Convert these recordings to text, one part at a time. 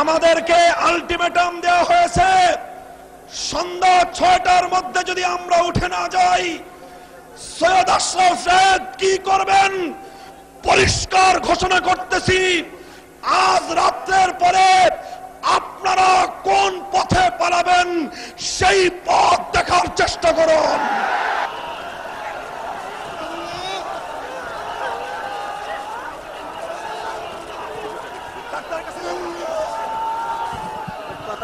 আমাদেরকে আলটিমেটাম দেওয়া হয়েছে। সন্ধ্যা ছয়টার মধ্যে যদি আমরা উঠে না যাই, সৈয়দ আশরাফ কি করবেন? পরিষ্কার ঘোষণা করতেছি, আজ রাত্রের পরে আপনারা কোন পথে পালাবেন, সেই পথ দেখার চেষ্টা করুন কথা বলুন কথা বলুন কথা বলুন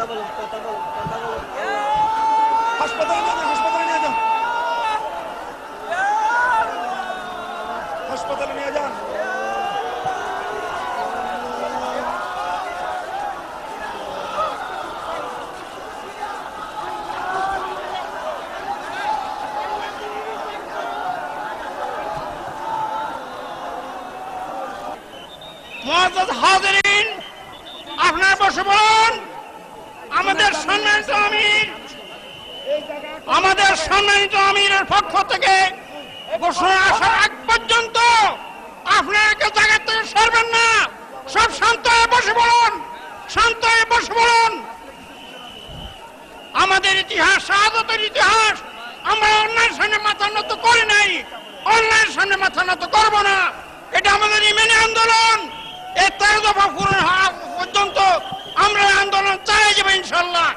হাসপাতালে নিয়ে যান হাসপাতালে নিয়ে হাজারিন আপনার বসে আমাদের সম্মানিত আমির, আমাদের সম্মানিত আমিরের পক্ষ থেকে ঘোষণা আসার আগ পর্যন্ত আপনাকে জায়গা থেকে সরবেন না। সব শান্ত হয়ে বসে বলুন শান্ত হয়ে বসে বলুন আমাদের ইতিহাস শাহাদতের ইতিহাস, আমরা অন্যায়ের সামনে মাথা নত করি নাই, অন্যায়ের সামনে মাথা নত করব না। এটা আমাদের ইমেনি আন্দোলন। এই তেরো দফা পূরণ হওয়া আন্দোলন চালিয়ে যাব ইনশাল্লাহ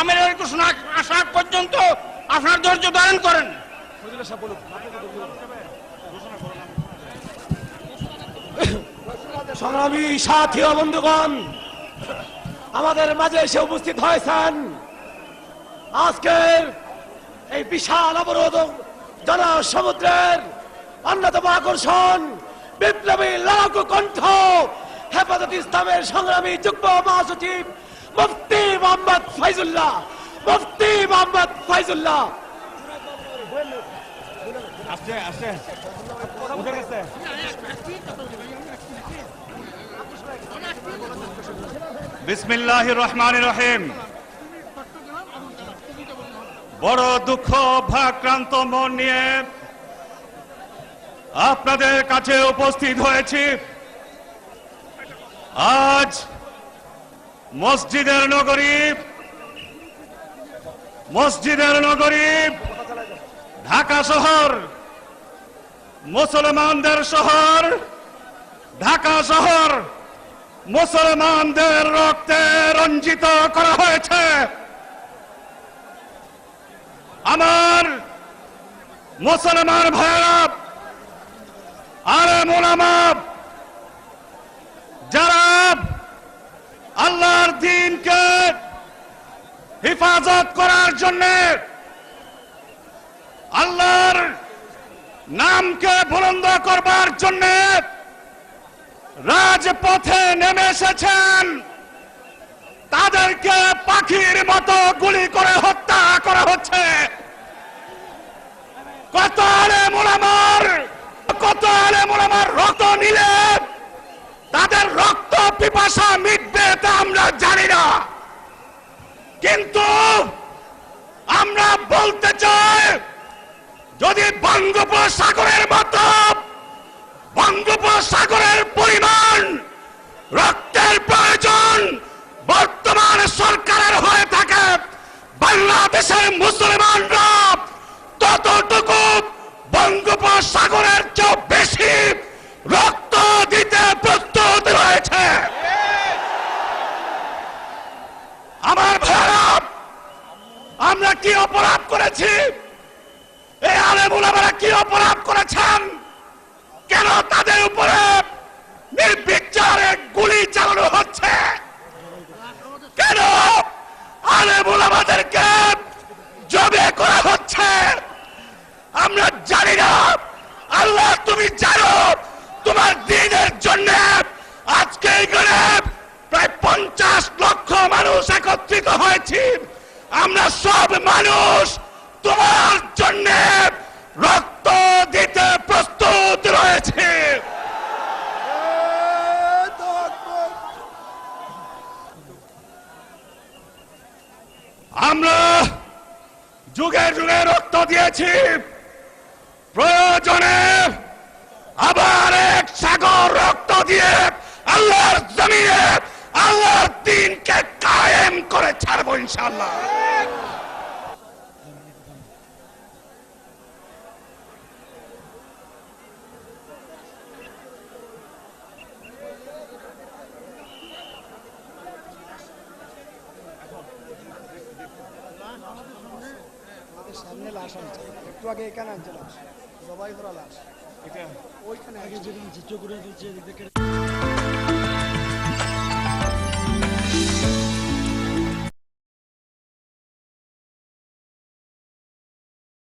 আমিরের ঘোষণা আসা পর্যন্ত আপনার ধৈর্য ধারণ করেন। সংগ্রামী সাথী বন্ধুগণ, আমাদের মাঝে এসে উপস্থিত হয়েছেন আজকের এই বিশাল অবরোধ জনা সমুদ্রের অন্যতম আকর্ষণ বিপ্লবী লড়াকু কণ্ঠ হেফাজত ইসলামের সংগ্রামী যুগ্ম মহাসচিব মুফতি মোহাম্মদ ফাইজুল্লাহ মুফতি মোহাম্মদ ফাইজুল্লাহ বিসমিল্লাহ রহমান রহিম। বড় দুঃখ ভাক্রান্ত মন নিয়ে আপনাদের কাছে উপস্থিত হয়েছি। আজ মসজিদের নগরী মসজিদের নগরী, ঢাকা শহর, মুসলমানদের শহর, ঢাকা শহর, মুসলমানদের রক্তে রঞ্জিত করা হয়েছে। আমার মুসলমান ভাইয়েরা আরে মোলামাব যারা আল্লাহর দিনকে হেফাজত করার জন্য আল্লাহর নামকে বুলন্দ করবার জন্যে রাজপথে নেমে এসেছেন। তাদেরকে পাখির মতো গুলি করে হত্যা করা হচ্ছে। কত আলে মোলামার কত আলে মোলামার রক্ত নিলে তাদের রক্ত পিপাসা মিটবে কিন্তু আমরা বলতে চাই, যদি বঙ্গোপসাগরের মতো বঙ্গোপসাগরের পরিমাণ, রক্তের প্রয়োজন বর্তমান সরকারের হয়ে থাকে, বাংলাদেশের মুসলমানরা কি অপরাধ করেছি? এই আলেমুলামারা কি অপরাধ করেছেন? কেন তাদের উপরে নির্বিচারে গুলি চালানো হচ্ছে? কেন আলেমুল আমাদেরকে জবে করা হচ্ছে? আমরা জানি না। আল্লাহ, তুমি জানো, তোমার দিনের জন্য আজকে এখানে প্রায় পঞ্চাশ লক্ষ মানুষ একত্রিত হয়েছি। আমরা সব মানুষ তোমার জন্য রক্ত দিতে প্রস্তুত রয়েছে। আমরা যুগে যুগে রক্ত দিয়েছি। প্রয়োজনে আবার এক সাগর রক্ত দিয়ে আল্লাহর জমিনে আল্লাহর করে ছাড়বো ইনশাল্লাহ সামনে লাশ একটু আগে এখানে আনছে লাশ। ওইখানে আগে যেখানে চিত্র করে দিচ্ছে